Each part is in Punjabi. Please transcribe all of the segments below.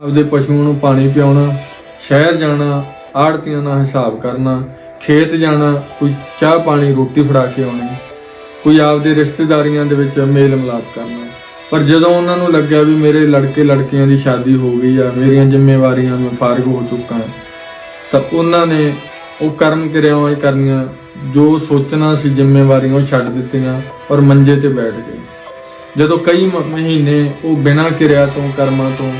ਆਪਦੇ ਪਸ਼ੂਆਂ ਨੂੰ ਪਾਣੀ ਪਿਆਉਣਾ ਸ਼ਹਿਰ ਜਾਣਾ ਆੜਤੀਆਂ ਨਾਲ ਹਿਸਾਬ ਕਰਨਾ ਖੇਤ ਜਾਣਾ ਕੋਈ ਚਾਹ ਪਾਣੀ ਰੋਟੀ ਫੜਾ ਕੇ ਆਉਣੀ ਕੋਈ ਆਪਦੇ ਰਿਸ਼ਤੇਦਾਰੀਆਂ ਦੇ ਵਿੱਚ ਮੇਲ ਮਿਲਾਪ ਕਰਨਾ। ਪਰ ਜਦੋਂ ਉਹਨਾਂ ਨੂੰ ਲੱਗਿਆ ਵੀ ਮੇਰੇ ਲੜਕੇ ਲੜਕੀਆਂ ਦੀ ਸ਼ਾਦੀ ਹੋ ਗਈ ਆ ਮੇਰੀਆਂ ਜ਼ਿੰਮੇਵਾਰੀਆਂ ਮੈਂ ਫਾਰਗ ਹੋ ਚੁੱਕਾ ਹਾਂ, ਤਾਂ ਉਹਨਾਂ ਨੇ ਉਹ ਕਰਮ ਕਿਰਿਆਵਾਂ ਕਰਨੀਆਂ ਜੋ ਸੋਚਣਾ ਸੀ ਜ਼ਿੰਮੇਵਾਰੀਆਂ ਉਹ ਛੱਡ ਦਿੱਤੀਆਂ ਔਰ ਮੰਜੇ ਤੇ ਬੈਠ ਗਏ। ਜਦੋਂ ਕਈ ਮਹੀਨੇ ਉਹ ਬਿਨਾਂ ਕਿਰਿਆ ਤੋਂ ਕਰਮਾਂ ਤੋਂ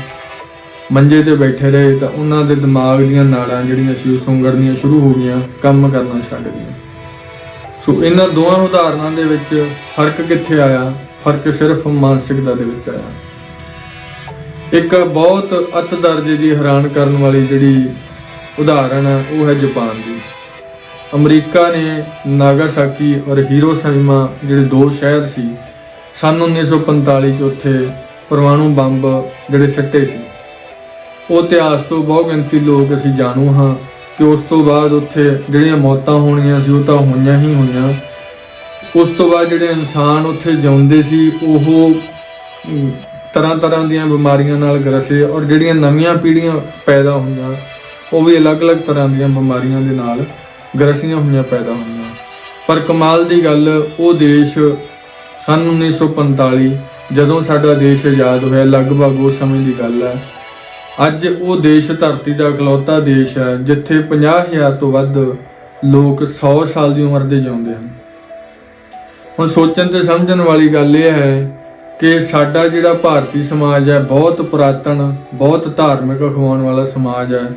ਮੰਜੇ ਤੇ ਬੈਠੇ ਰਹੇ ਤਾਂ ਉਹਨਾਂ ਦੇ ਦਿਮਾਗ ਦੀਆਂ ਨਾੜਾਂ ਜਿਹੜੀਆਂ ਸੀ ਉਹ ਸੁੰਗੜਨੀਆਂ ਸ਼ੁਰੂ ਹੋ ਗਈਆਂ, ਕੰਮ ਕਰਨਾ ਛੱਡ ਗਈਆਂ। ਸੋ ਇਹਨਾਂ ਦੋਹਾਂ ਉਦਾਹਰਨਾਂ ਦੇ ਵਿੱਚ ਫ਼ਰਕ ਕਿੱਥੇ ਆਇਆ? ਫ਼ਰਕ ਸਿਰਫ ਮਾਨਸਿਕਤਾ ਦੇ ਵਿੱਚ ਆਇਆ। ਇੱਕ ਬਹੁਤ ਅਤ ਦਰਜੇ ਦੀ ਹੈਰਾਨ ਕਰਨ ਵਾਲੀ ਜਿਹੜੀ ਉਦਾਹਰਣ ਹੈ, ਉਹ ਹੈ ਜਾਪਾਨ ਦੀ। ਅਮਰੀਕਾ ਨੇ ਨਾਗਾਸਾਕੀ ਔਰ ਹੀਰੋਸ਼ੀਮਾ ਜਿਹੜੇ ਦੋ ਸ਼ਹਿਰ ਸੀ, ਸਨ 1945 ਚ ਉੱਥੇ ਪਰਮਾਣੂ ਬੰਬ ਜਿਹੜੇ ਸੱਟੇ ਸੀ। ਉਹ ਇਤਿਹਾਸ ਤੋਂ ਬਹੁਤ ਗਿਣਤੀ ਲੋਕ ਅਸੀਂ ਜਾਣੂ ਹਾਂ ਕਿ ਉਸ ਤੋਂ ਬਾਅਦ ਉੱਥੇ ਜਿਹੜੀਆਂ ਮੌਤਾਂ ਹੋਣੀਆਂ ਸੀ ਉਹ ਤਾਂ ਹੋਈਆਂ ਹੀ ਹੋਈਆਂ। ਉਸ ਤੋਂ ਬਾਅਦ ਜਿਹੜੇ ਇਨਸਾਨ ਉੱਥੇ ਜਿਉਂਦੇ ਸੀ, ਉਹ ਤਰ੍ਹਾਂ ਤਰ੍ਹਾਂ ਦੀਆਂ ਬਿਮਾਰੀਆਂ ਨਾਲ ਗਰਸੇ ਔਰ ਜਿਹੜੀਆਂ ਨਵੀਆਂ ਪੀੜ੍ਹੀਆਂ ਪੈਦਾ ਹੋਈਆਂ, ਉਹ ਵੀ ਅਲੱਗ-ਅਲੱਗ ਤਰ੍ਹਾਂ ਦੀਆਂ ਬਿਮਾਰੀਆਂ ਦੇ ਨਾਲ ਗਰਸੀਆਂ ਹੋਈਆਂ, ਪੈਦਾ ਹੋਈਆਂ। ਪਰ ਕਮਾਲ ਦੀ ਗੱਲ, ਉਹ ਦੇਸ਼ ਸਨ 1945 ਜਦੋਂ ਸਾਡਾ ਦੇਸ਼ ਆਜ਼ਾਦ ਹੋਇਆ, ਲਗਭਗ ਉਸ ਸਮੇਂ ਦੀ ਗੱਲ ਹੈ ਅੱਜ ਉਹ ਦੇਸ਼ ਧਰਤੀ ਦਾ ਇਕਲੌਤਾ ਦੇਸ਼ ਹੈ, ਜਿੱਥੇ 50000 ਤੋਂ ਵੱਧ ਲੋਕ 100 ਸਾਲ ਦੀ ਉਮਰ ਦੇ ਜਿਉਂਦੇ ਹਨ। ਹੁਣ ਸੋਚਣ ਤੇ ਸਮਝਣ ਵਾਲੀ ਗੱਲ ਇਹ ਹੈ ਕਿ ਸਾਡਾ ਜਿਹੜਾ ਭਾਰਤੀ ਸਮਾਜ ਹੈ, ਬਹੁਤ ਪੁਰਾਤਨ, ਬਹੁਤ ਧਾਰਮਿਕ ਅਖਵਾਉਣ ਵਾਲਾ ਸਮਾਜ ਹੈ।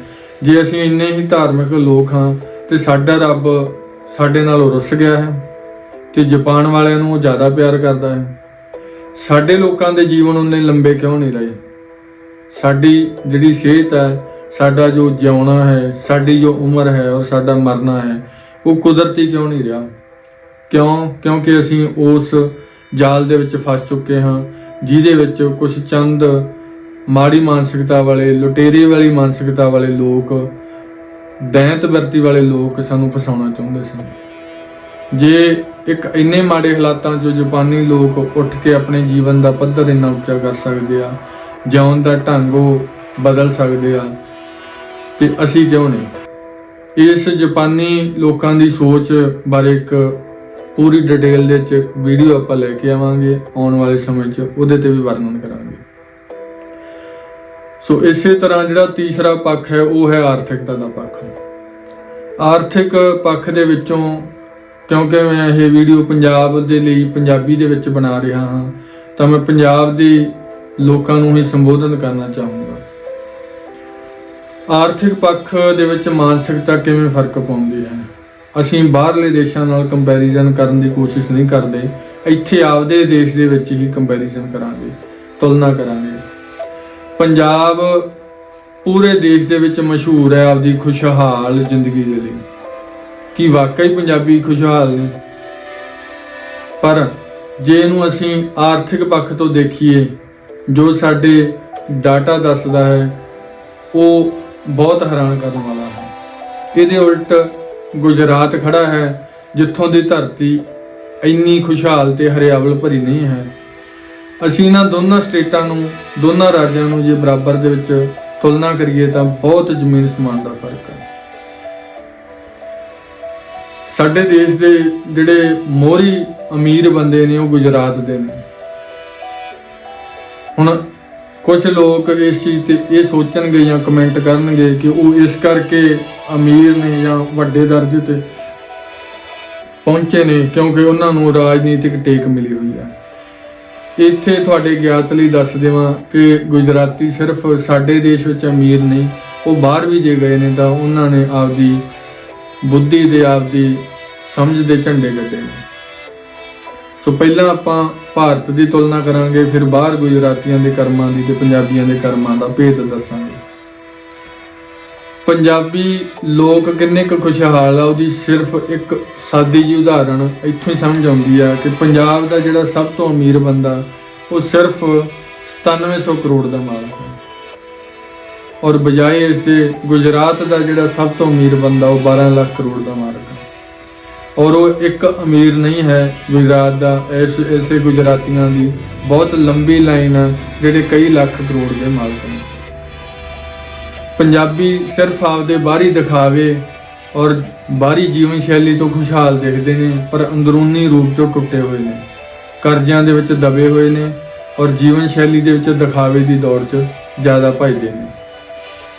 ਜੇ ਅਸੀਂ ਇੰਨੇ ਹੀ ਧਾਰਮਿਕ ਲੋਕ ਹਾਂ ਤੇ ਸਾਡਾ ਰੱਬ ਸਾਡੇ ਨਾਲੋਂ ਰੁੱਸ ਗਿਆ ਹੈ ਤੇ ਜਾਪਾਨ ਵਾਲਿਆਂ ਨੂੰ ਉਹ ਜ਼ਿਆਦਾ ਪਿਆਰ ਕਰਦਾ ਹੈ। ਸਾਡੇ ਲੋਕਾਂ ਦੇ ਜੀਵਨ ਉਨੇ ਲੰਬੇ ਕਿਉਂ ਨਹੀਂ ਰਹੇ? ਸਾਡੀ ਜਿਹੜੀ ਸਿਹਤ ਹੈ, ਸਾਡਾ ਜੋ ਜਿਉਣਾ ਹੈ, ਸਾਡੀ ਜੋ ਉਮਰ ਹੈ ਔਰ ਸਾਡਾ ਮਰਨਾ ਹੈ, ਉਹ ਕੁਦਰਤੀ ਕਿਉਂ ਨਹੀਂ ਰਿਹਾ? ਕਿਉਂ? ਕਿਉਂਕਿ ਅਸੀਂ ਉਸ ਜਾਲ ਦੇ ਵਿੱਚ ਫਸ ਚੁੱਕੇ ਹਾਂ, ਜਿਹਦੇ ਵਿੱਚ ਕੁਝ ਚੰਦ ਮਾੜੀ ਮਾਨਸਿਕਤਾ ਵਾਲੇ, ਲੁਟੇਰੇ ਵਾਲੀ ਮਾਨਸਿਕਤਾ ਵਾਲੇ ਲੋਕ ਦੈਂਤ ਵਰਤੀ ਵਾਲੇ ਲੋਕ ਸਾਨੂੰ ਫਸਾਉਣਾ ਚਾਹੁੰਦੇ ਸਨ। ਜੇ ਇੱਕ ਇੰਨੇ ਮਾੜੇ ਹਾਲਾਤਾਂ 'ਚੋਂ ਜਾਪਾਨੀ ਲੋਕ ਉੱਠ ਕੇ ਆਪਣੇ ਜੀਵਨ ਦਾ ਪੱਧਰ ਇੰਨਾ ਉੱਚਾ ਕਰ ਸਕਦੇ ਆ ਜਿਉਣ ਦਾ ਢੰਗ ਉਹ ਬਦਲ ਸਕਦੇ ਆ। ਤੇ ਅਸੀਂ ਕਿਉਂ ਨਹੀਂ? ਇਸ ਜਾਪਾਨੀ ਲੋਕਾਂ ਦੀ ਸੋਚ ਬਾਰੇ ਇੱਕ ਪੂਰੀ ਡਿਟੇਲ ਦੇ ਵਿੱਚ ਵੀਡੀਓ ਆਪਾਂ ਲੈ ਕੇ ਆਵਾਂਗੇ। ਆਉਣ ਵਾਲੇ ਸਮੇਂ 'ਚ ਉਹਦੇ ਤੇ ਵੀ ਵਰਣਨ ਕਰਾਂਗੇ। ਸੋ ਇਸੇ ਤਰ੍ਹਾਂ ਜਿਹੜਾ ਤੀਸਰਾ ਪੱਖ ਹੈ, ਉਹ ਹੈ ਆਰਥਿਕਤਾ ਦਾ ਪੱਖ। ਆਰਥਿਕ ਪੱਖ ਦੇ ਵਿੱਚੋਂ ਕਿਉਂਕਿ ਮੈਂ ਇਹ ਵੀਡੀਓ ਪੰਜਾਬ ਦੇ ਲਈ ਪੰਜਾਬੀ ਦੇ ਵਿੱਚ ਬਣਾ ਰਿਹਾ ਹਾਂ, ਤਾਂ ਮੈਂ ਪੰਜਾਬ ਦੀ ਲੋਕਾਂ ਨੂੰ ਹੀ ਸੰਬੋਧਨ ਕਰਨਾ ਚਾਹੂੰਗਾ। ਆਰਥਿਕ ਪੱਖ ਦੇ ਵਿੱਚ ਮਾਨਸਿਕਤਾ ਕਿਵੇਂ ਫ਼ਰਕ ਪਾਉਂਦੀ ਹੈ? ਅਸੀਂ ਬਾਹਰਲੇ ਦੇਸ਼ਾਂ ਨਾਲ ਕੰਪੈਰੀਜ਼ਨ ਕਰਨ ਦੀ ਕੋਸ਼ਿਸ਼ ਨਹੀਂ ਕਰਦੇ। ਇੱਥੇ ਆਪਦੇ ਦੇਸ਼ ਦੇ ਵਿੱਚ ਹੀ ਕੰਪੈਰੀਜ਼ਨ ਕਰਾਂਗੇ, ਤੁਲਨਾ ਕਰਾਂਗੇ। ਪੰਜਾਬ ਪੂਰੇ ਦੇਸ਼ ਦੇ ਵਿੱਚ ਮਸ਼ਹੂਰ ਹੈ ਆਪਦੀ ਖੁਸ਼ਹਾਲ ਜ਼ਿੰਦਗੀ ਦੇ ਲਈ। ਕੀ ਵਾਕਈ ਪੰਜਾਬੀ ਖੁਸ਼ਹਾਲ ਨੇ? ਪਰ ਜੇ ਇਹਨੂੰ ਅਸੀਂ ਆਰਥਿਕ ਪੱਖ ਤੋਂ ਦੇਖੀਏ ਜੋ ਸਾਡੇ ਡਾਟਾ ਦੱਸਦਾ ਹੈ, ਉਹ ਬਹੁਤ ਹੈਰਾਨ ਕਰਨ ਵਾਲਾ ਹੈ। ਇਹਦੇ ਉਲਟ ਗੁਜਰਾਤ ਖੜਾ ਹੈ, ਜਿੱਥੋਂ ਦੀ ਧਰਤੀ ਇੰਨੀ ਖੁਸ਼ਹਾਲ ਤੇ ਹਰਿਆਵਲ ਭਰੀ ਨਹੀਂ ਹੈ। ਅਸੀਂ ਇਹਨਾਂ ਦੋਨਾਂ ਸਟੇਟਾਂ ਨੂੰ, ਦੋਨਾਂ ਰਾਜਾਂ ਨੂੰ ਜੇ ਬਰਾਬਰ ਦੇ ਵਿੱਚ ਤੁਲਨਾ ਕਰੀਏ ਤਾਂ ਬਹੁਤ ਜ਼ਮੀਨ ਸਮਾਨ ਦਾ ਫ਼ਰਕ ਹੈ। ਸਾਡੇ ਦੇਸ਼ ਦੇ ਜਿਹੜੇ ਮੋਹਰੀ ਅਮੀਰ ਬੰਦੇ ਨੇ, ਉਹ ਗੁਜਰਾਤ ਦੇ ਨੇ। ਹੁਣ ਕੁਝ ਲੋਕ ਇਸ ਚੀਜ਼ ਤੇ ਇਹ ਸੋਚਣਗੇ ਜਾਂ ਕਮੈਂਟ ਕਰਨਗੇ ਕਿ ਉਹ ਇਸ ਕਰਕੇ ਅਮੀਰ ਨੇ ਜਾਂ ਵੱਡੇ ਦਰਜੇ ਤੇ ਪਹੁੰਚੇ ਨੇ ਕਿਉਂਕਿ ਉਹਨਾਂ ਨੂੰ ਰਾਜਨੀਤਿਕ ਟੇਕ ਮਿਲੀ ਹੋਈ ਹੈ ਇੱਥੇ ਤੁਹਾਡੇ ਗਿਆਤ ਲਈ ਦੱਸ ਦੇਵਾਂ ਕਿ ਗੁਜਰਾਤੀ ਸਿਰਫ ਸਾਡੇ ਦੇਸ਼ ਵਿੱਚ ਅਮੀਰ ਨਹੀਂ, ਉਹ ਬਾਹਰ ਵੀ ਜੇ ਗਏ ਨੇ ਤਾਂ ਉਹਨਾਂ ਨੇ ਆਪਦੀ ਬੁੱਧੀ ਦੇ ਆਪਦੀ ਸਮਝ ਦੇ ਝੰਡੇ ਗੱਡੇ ਨੇ। ਸੋ ਪਹਿਲਾਂ ਆਪਾਂ ਭਾਰਤ ਦੀ ਤੁਲਨਾ ਕਰਾਂਗੇ, ਫਿਰ ਬਾਹਰ ਗੁਜਰਾਤੀਆਂ ਦੇ ਕਰਮਾਂ ਦੀ ਤੇ ਪੰਜਾਬੀਆਂ ਦੇ ਕਰਮਾਂ ਦਾ ਭੇਦ ਦੱਸਾਂਗੇ। ਪੰਜਾਬੀ ਲੋਕ ਕਿੰਨੇ ਕੁ ਖੁਸ਼ਹਾਲ ਆ, ਉਹਦੀ ਸਿਰਫ ਇੱਕ ਸਾਦੀ ਜਿਹੀ ਉਦਾਹਰਣ ਇੱਥੋਂ ਹੀ ਸਮਝ ਆਉਂਦੀ ਆ ਕਿ ਪੰਜਾਬ ਦਾ ਜਿਹੜਾ ਸਭ ਤੋਂ ਅਮੀਰ ਬੰਦਾ, ਉਹ ਸਿਰਫ 9700 ਕਰੋੜ ਦਾ ਮਾਲਕ ਹੈ ਔਰ ਬਜਾਏ ਇਸ ਦੇ ਗੁਜਰਾਤ ਦਾ ਜਿਹੜਾ ਸਭ ਤੋਂ ਅਮੀਰ ਬੰਦਾ, ਉਹ 12 ਲੱਖ ਕਰੋੜ ਦਾ ਮਾਲਕ ਹੈ ਔਰ ਉਹ ਇੱਕ ਅਮੀਰ ਨਹੀਂ ਹੈ ਗੁਜਰਾਤ ਦਾ, ਇਸ ਐਸੇ ਗੁਜਰਾਤੀਆਂ ਦੀ। ਬਹੁਤ ਲੰਬੀ ਲਾਈਨ ਹੈ ਜਿਹੜੇ ਕਈ ਲੱਖ ਕਰੋੜ ਦੇ ਮਾਲਕ ਨੇ। ਪੰਜਾਬੀ ਸਿਰਫ ਆਪਦੇ ਬਾਹਰੀ ਦਿਖਾਵੇ ਔਰ ਬਾਹਰੀ ਜੀਵਨ ਸ਼ੈਲੀ ਤੋਂ ਖੁਸ਼ਹਾਲ ਦਿਖਦੇ ਨੇ, ਪਰ ਅੰਦਰੂਨੀ ਰੂਪ ਚੋਂ ਟੁੱਟੇ ਹੋਏ ਨੇ। ਕਰਜ਼ਿਆਂ ਦੇ ਵਿੱਚ ਦਬੇ ਹੋਏ ਨੇ ਔਰ ਜੀਵਨ ਸ਼ੈਲੀ ਦੇ ਵਿੱਚ ਦਿਖਾਵੇ ਦੀ ਦੌੜ 'ਚ ਜ਼ਿਆਦਾ ਭਜਦੇ ਨੇ।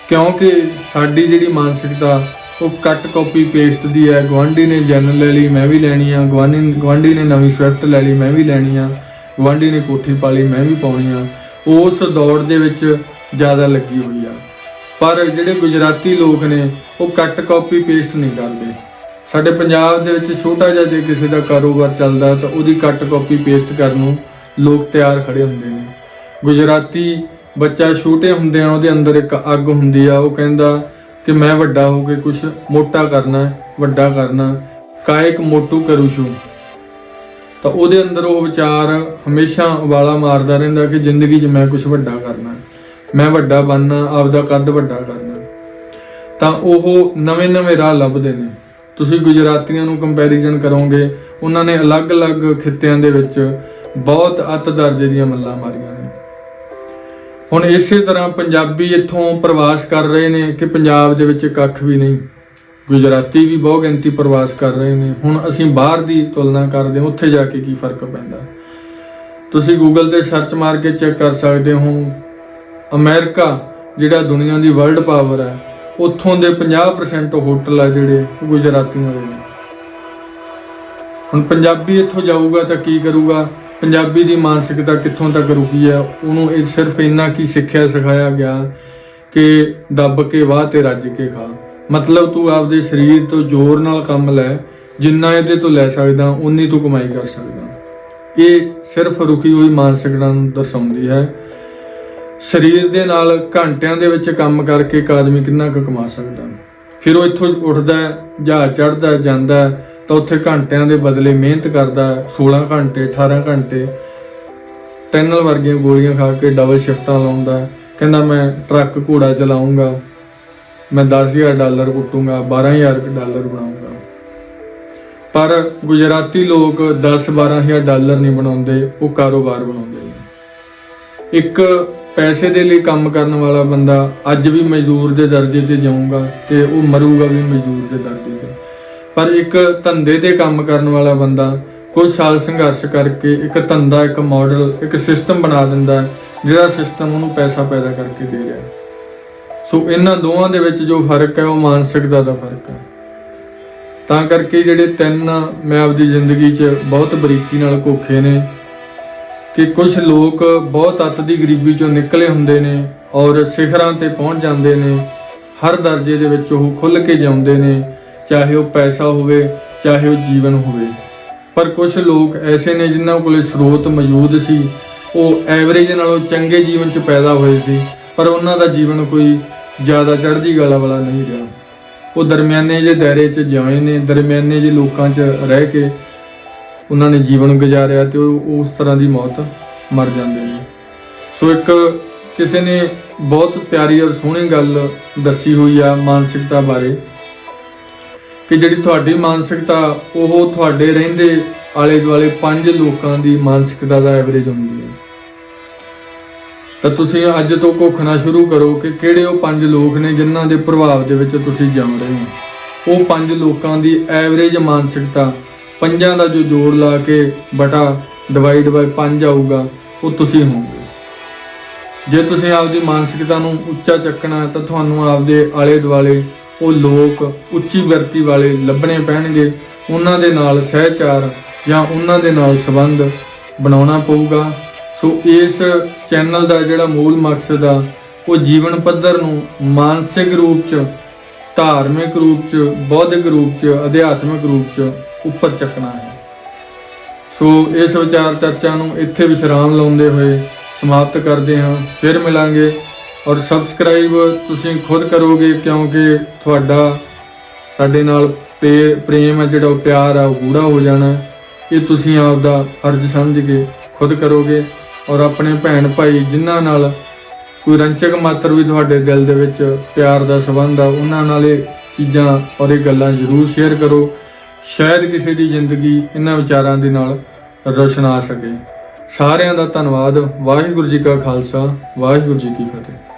ਕਿਉਂਕਿ ਸਾਡੀ ਜਿਹੜੀ ਮਾਨਸਿਕਤਾ ਉਹ ਕੱਟ ਕਾਪੀ ਪੇਸਟ ਦੀ ਹੈ। ਗਵਾਂਢੀ ਨੇ ਜਨ ਲੈ ਲਈ, ਮੈਂ ਵੀ ਲੈਣੀ ਆ। ਗਵਾਂਢੀ ਗਵਾਂਢੀ ਨੇ ਨਵੀਂ ਸਵਿਫਟ ਲੈ ਲਈ, ਮੈਂ ਵੀ ਲੈਣੀ ਆ। ਗਵਾਂਢੀ ਨੇ ਕੋਠੀ ਪਾ ਲਈ, ਮੈਂ ਵੀ ਪਾਉਣੀ ਆ। ਉਸ ਦੌੜ ਦੇ ਵਿੱਚ ਜ਼ਿਆਦਾ ਲੱਗੀ ਹੋਈ ਆ। ਪਰ ਜਿਹੜੇ ਗੁਜਰਾਤੀ ਲੋਕ ਨੇ, ਉਹ ਕੱਟ ਕਾਪੀ ਪੇਸਟ ਨਹੀਂ ਕਰਦੇ। ਸਾਡੇ ਪੰਜਾਬ ਦੇ ਵਿੱਚ ਛੋਟਾ ਜਿਹਾ ਜੇ ਕਿਸੇ ਦਾ ਕਾਰੋਬਾਰ ਚੱਲਦਾ, ਤਾਂ ਉਹਦੀ ਕੱਟ ਕਾਪੀ ਪੇਸਟ ਕਰਨ ਨੂੰ ਲੋਕ ਤਿਆਰ ਖੜੇ ਹੁੰਦੇ ਨੇ। ਗੁਜਰਾਤੀ ਬੱਚਾ ਛੋਟੇ ਹੁੰਦੇ ਆ ਉਹਦੇ ਅੰਦਰ ਇੱਕ ਅੱਗ ਹੁੰਦੀ ਆ। ਉਹ ਕਹਿੰਦਾ ਕਿ ਮੈਂ ਵੱਡਾ ਹੋ ਕੇ ਕੁਝ ਮੋਟਾ ਕਰਨਾ ਵੱਡਾ ਕਰਨਾ ਕਾਇਕ ਮੋਟੂ ਕਰੂਸ਼ੂ ਤਾਂ ਉਹਦੇ ਅੰਦਰ ਉਹ ਵਿਚਾਰ ਹਮੇਸ਼ਾ ਵਾਲਾ ਮਾਰਦਾ ਰਹਿੰਦਾ ਕਿ ਜ਼ਿੰਦਗੀ 'ਚ ਮੈਂ ਕੁਝ ਵੱਡਾ ਕਰਨਾ ਮੈਂ ਵੱਡਾ ਬਣਨਾ, ਆਪਦਾ ਕੱਦ ਵੱਡਾ ਕਰਨਾ ਤਾਂ ਉਹ ਨਵੇਂ-ਨਵੇਂ ਰਾਹ ਲੱਭਦੇ ਨੇ। ਤੁਸੀਂ ਗੁਜਰਾਤੀਆਂ ਨੂੰ ਕੰਪੈਰੀਜ਼ਨ ਕਰੋਗੇ, ਉਹਨਾਂ ਨੇ ਅਲੱਗ-ਅਲੱਗ ਖਿੱਤਿਆਂ ਦੇ ਵਿੱਚ ਬਹੁਤ ਅੱਤ ਦਰਜੇ ਦੀਆਂ ਮੱਲਾਂ ਮਾਰੀਆਂ ਹੁਣ ਇਸੇ ਤਰ੍ਹਾਂ ਪੰਜਾਬੀ ਇੱਥੋਂ ਪ੍ਰਵਾਸ ਕਰ ਰਹੇ ਨੇ ਕਿ ਪੰਜਾਬ ਦੇ ਵਿੱਚ ਕੱਖ ਵੀ ਨਹੀਂ। ਗੁਜਰਾਤੀ ਵੀ ਬਹੁ ਗਿਣਤੀ ਪ੍ਰਵਾਸ ਕਰ ਰਹੇ ਨੇ। ਹੁਣ ਅਸੀਂ ਬਾਹਰ ਦੀ ਤੁਲਨਾ ਕਰਦੇ ਹਾਂ, ਉੱਥੇ ਜਾ ਕੇ ਕੀ ਫ਼ਰਕ ਪੈਂਦਾ। ਤੁਸੀਂ ਗੂਗਲ ਤੇ ਸਰਚ ਮਾਰ ਕੇ ਚੈੱਕ ਕਰ ਸਕਦੇ ਹੋ। ਅਮਰੀਕਾ, ਜਿਹੜਾ ਦੁਨੀਆ ਦੀ ਵਰਲਡ ਪਾਵਰ ਹੈ, ਉੱਥੋਂ ਦੇ 50% ਹੋਟਲ ਆ ਜਿਹੜੇ ਗੁਜਰਾਤੀਆਂ ਦੇ ਨੇ। ਹੁਣ ਪੰਜਾਬੀ ਇੱਥੋਂ ਜਾਊਗਾ ਤਾਂ ਕੀ ਕਰੂਗਾ? ਪੰਜਾਬੀ ਦੀ ਮਾਨਸਿਕਤਾ ਕਿੱਥੋਂ ਤੱਕ ਰੁਕੀ ਹੈ, ਉਹਨੂੰ ਇਹ ਸਿਰਫ ਇੰਨਾ ਕੀ ਸਿੱਖਿਆ ਸਿਖਾਇਆ ਗਿਆ ਕਿ ਦੱਬ ਕੇ ਵਾਹ ਤੇ ਰੱਜ ਕੇ ਖਾ। ਮਤਲਬ ਤੂੰ ਆਪਦੇ ਸਰੀਰ ਤੋਂ ਜ਼ੋਰ ਨਾਲ ਕੰਮ ਲੈ, ਜਿੰਨਾ ਇਹਦੇ ਤੋਂ ਲੈ ਸਕਦਾ ਉਨੀ ਤੂੰ ਕਮਾਈ ਕਰ ਸਕਦਾ। ਇਹ ਸਿਰਫ ਰੁਕੀ ਹੋਈ ਮਾਨਸਿਕਤਾ ਨੂੰ ਦਰਸਾਉਂਦੀ ਹੈ। ਸਰੀਰ ਦੇ ਨਾਲ ਘੰਟਿਆਂ ਦੇ ਵਿੱਚ ਕੰਮ ਕਰਕੇ ਇੱਕ ਆਦਮੀ ਕਿੰਨਾ ਕੁ ਕਮਾ ਸਕਦਾ। ਫਿਰ ਉਹ ਇੱਥੋਂ ਉੱਠਦਾ ਜਹਾਜ਼ ਚੜਦਾ ਜਾਂਦਾ ਤਾਂ ਉੱਥੇ ਘੰਟਿਆਂ ਦੇ ਬਦਲੇ ਮਿਹਨਤ ਕਰਦਾ ਹੈ, 16 ਘੰਟੇ 18 ਘੰਟੇ ਟੈਨਲ ਵਰਗੀਆਂ ਗੋਲੀਆਂ ਖਾ ਕੇ ਡਬਲ ਸ਼ਿਫਟਾਂ ਲਾਉਂਦਾ ਕਹਿੰਦਾ ਮੈਂ ਟਰੱਕ ਘੋੜਾ ਚਲਾਉਂਗਾ ਮੈਂ 10000 ਡਾਲਰ ਕੁੱਟੂੰਗਾ 12000 ਡਾਲਰ ਬਣਾਉਂਗਾ ਪਰ ਗੁਜਰਾਤੀ ਲੋਕ 10 12000 ਡਾਲਰ ਨਹੀਂ ਬਣਾਉਂਦੇ ਉਹ ਕਾਰੋਬਾਰ ਬਣਾਉਂਦੇ ਨੇ। ਇੱਕ ਪੈਸੇ ਦੇ ਲਈ ਕੰਮ ਕਰਨ ਵਾਲਾ ਬੰਦਾ ਅੱਜ ਵੀ ਮਜ਼ਦੂਰ ਦੇ ਦਰਜੇ ਤੇ ਜਾਊਗਾ ਤੇ ਉਹ ਮਰੂਗਾ ਵੀ ਮਜ਼ਦੂਰ ਦੇ ਦਰਜੇ ਤੇ। ਪਰ ਇੱਕ ਧੰਦੇ ਤੇ ਕੰਮ ਕਰਨ ਵਾਲਾ ਬੰਦਾ ਕੁਝ ਸਾਲ ਸੰਘਰਸ਼ ਕਰਕੇ ਇੱਕ ਧੰਦਾ, ਇੱਕ ਮਾਡਲ ਇੱਕ ਸਿਸਟਮ ਬਣਾ ਦਿੰਦਾ ਹੈ, ਜਿਹੜਾ ਸਿਸਟਮ ਉਹਨੂੰ ਪੈਸਾ ਪੈਦਾ ਕਰਕੇ ਦੇ ਰਿਹਾ ਸੋ ਇਹਨਾਂ ਦੋਵਾਂ ਦੇ ਵਿੱਚ ਜੋ ਫ਼ਰਕ ਹੈ, ਉਹ ਮਾਨਸਿਕਤਾ ਦਾ ਫ਼ਰਕ ਹੈ। ਤਾਂ ਕਰਕੇ ਜਿਹੜੇ ਤਿੰਨ ਮੈਂ ਆਪਦੀ ਜ਼ਿੰਦਗੀ 'ਚ ਬਹੁਤ ਬਰੀਕੀ ਨਾਲ ਘੋਖੇ ਨੇ ਕਿ ਕੁਝ ਲੋਕ ਬਹੁਤ ਅੱਤ ਦੀ ਗਰੀਬੀ ਚੋਂ ਨਿਕਲੇ ਹੁੰਦੇ ਨੇ ਔਰ ਸਿਖਰਾਂ ਤੇ ਪਹੁੰਚ ਜਾਂਦੇ ਨੇ, ਹਰ ਦਰਜੇ ਦੇ ਵਿੱਚ ਉਹ ਖੁੱਲ ਕੇ ਜਿਉਂਦੇ ਨੇ ਚਾਹੇ ਉਹ ਪੈਸਾ ਹੋਵੇ, ਚਾਹੇ ਉਹ ਜੀਵਨ ਹੋਵੇ। ਪਰ ਕੁਝ ਲੋਕ ਐਸੇ ਨੇ ਜਿਨ੍ਹਾਂ ਕੋਲੇ ਸਰੋਤ ਮੌਜੂਦ ਸੀ। ਉਹ ਐਵਰੇਜ ਨਾਲੋਂ ਚੰਗੇ ਜੀਵਨ 'ਚ ਪੈਦਾ ਹੋਏ ਸੀ, ਪਰ ਉਹਨਾਂ ਦਾ ਜੀਵਨ ਕੋਈ ਜ਼ਿਆਦਾ ਚੜ੍ਹਦੀ ਗਲਾ ਵਾਲਾ ਨਹੀਂ ਰਿਹਾ। ਉਹ ਦਰਮਿਆਨੇ ਜਿਹੇ ਦਾਇਰੇ 'ਚ ਜਿਉਏ ਨੇ, ਦਰਮਿਆਨੇ ਜਿਹੇ ਲੋਕਾਂ 'ਚ ਰਹਿ ਕੇ ਉਹਨਾਂ ਨੇ ਜੀਵਨ ਗੁਜ਼ਾਰਿਆ ਤੇ ਉਹ ਉਸ ਤਰ੍ਹਾਂ ਦੀ ਮੌਤ ਮਰ ਜਾਂਦੇ ਨੇ। ਸੋ ਇੱਕ ਕਿਸੇ ਨੇ ਬਹੁਤ ਪਿਆਰੀ ਔਰ ਸੋਹਣੀ ਗੱਲ ਦੱਸੀ ਹੋਈ ਆ ਮਾਨਸਿਕਤਾ ਬਾਰੇ। ਕਿ ਜਿਹੜੀ ਤੁਹਾਡੀ ਮਾਨਸਿਕਤਾ, ਉਹ ਤੁਹਾਡੇ ਰਹਿੰਦੇ ਆਲੇ ਦੁਆਲੇ ਪੰਜ ਲੋਕਾਂ ਦੀ ਮਾਨਸਿਕਤਾ ਦਾ ਐਵਰੇਜ ਹੁੰਦੀ ਹੈ। ਤਾਂ ਤੁਸੀਂ ਅੱਜ ਤੋਂ ਘੋਖਣਾ ਸ਼ੁਰੂ ਕਰੋ ਕਿ ਕਿਹੜੇ ਉਹ ਪੰਜ ਲੋਕ ਨੇ ਜਿਨ੍ਹਾਂ ਦੇ ਪ੍ਰਭਾਵ ਦੇ ਵਿੱਚ ਤੁਸੀਂ ਜੰਮ ਰਹੇ ਹੋ। ਉਹ ਪੰਜ ਲੋਕਾਂ ਦੀ ਐਵਰੇਜ ਮਾਨਸਿਕਤਾ, ਪੰਜਾਂ ਦਾ ਜੋ ਜੋੜ ਲਾ ਕੇ ਬਟਾ ਡਿਵਾਈਡ ਬਾਈ 5 ਆਊਗਾ, ਉਹ ਤੁਸੀਂ ਹੋਵੋਗੇ। ਜੇ ਤੁਸੀਂ ਆਪਦੀ ਮਾਨਸਿਕਤਾ ਨੂੰ ਉੱਚਾ ਚੱਕਣਾ ਤਾਂ ਤੁਹਾਨੂੰ ਆਪਦੇ ਆਲੇ ਦੁਆਲੇ ਉਹ ਲੋਕ ਉੱਚੀ ਵਰਤੀ ਵਾਲੇ ਲੱਭਣੇ ਪੈਣਗੇ। ਉਹਨਾਂ ਦੇ ਨਾਲ ਸਹਿਚਾਰ ਜਾਂ ਉਹਨਾਂ ਦੇ ਨਾਲ ਸੰਬੰਧ ਬਣਾਉਣਾ ਪਊਗਾ। ਸੋ ਇਸ ਚੈਨਲ ਦਾ ਜਿਹੜਾ ਮੂਲ ਮਕਸਦ ਆ, ਉਹ ਜੀਵਨ ਪੱਧਰ ਨੂੰ ਮਾਨਸਿਕ ਰੂਪ 'ਚ, ਧਾਰਮਿਕ ਰੂਪ 'ਚ, ਬੌਧਿਕ ਰੂਪ 'ਚ, ਅਧਿਆਤਮਿਕ ਰੂਪ 'ਚ ਉੱਪਰ ਚੱਕਣਾ ਹੈ। ਸੋ ਇਸ ਵਿਚਾਰ ਚਰਚਾ ਨੂੰ ਇੱਥੇ ਵਿਸ਼ਰਾਮ ਲਾਉਂਦੇ ਹੋਏ ਸਮਾਪਤ ਕਰਦੇ ਹਾਂ। ਫਿਰ ਮਿਲਾਂਗੇ ਔਰ ਸਬਸਕ੍ਰਾਈਬ ਤੁਸੀਂ ਖੁਦ ਕਰੋਗੇ ਕਿਉਂਕਿ ਤੁਹਾਡਾ ਸਾਡੇ ਨਾਲ ਪੇ- ਪ੍ਰੇਮ ਹੈ ਜਿਹੜਾ ਉਹ ਪਿਆਰ ਆ ਉਹ ਗੂੜਾ ਹੋ ਜਾਣਾ ਇਹ ਤੁਸੀਂ ਆਪ ਦਾ ਫਰਜ਼ ਸਮਝ ਕੇ ਖੁਦ ਕਰੋਗੇ ਔਰ ਆਪਣੇ ਭੈਣ ਭਾਈ ਜਿਨ੍ਹਾਂ ਨਾਲ ਕੋਈ ਰੰਚਕ ਮਾਤਰ ਵੀ ਤੁਹਾਡੇ ਦਿਲ ਦੇ ਵਿੱਚ ਪਿਆਰ ਦਾ ਸੰਬੰਧ ਆ, ਉਹਨਾਂ ਨਾਲ ਇਹ ਚੀਜ਼ਾਂ ਔਰ ਇਹ ਗੱਲਾਂ ਜ਼ਰੂਰ ਸ਼ੇਅਰ ਕਰੋ। ਸ਼ਾਇਦ ਕਿਸੇ ਦੀ ਜ਼ਿੰਦਗੀ ਇਹਨਾਂ ਵਿਚਾਰਾਂ ਦੇ ਨਾਲ ਰੋਸ਼ਨ ਆ ਸਕੇ। ਸਾਰਿਆਂ ਦਾ ਧੰਨਵਾਦ। ਵਾਹਿਗੁਰੂ ਜੀ ਕਾ ਖਾਲਸਾ, ਵਾਹਿਗੁਰੂ ਜੀ ਕੀ ਫਤਿਹ।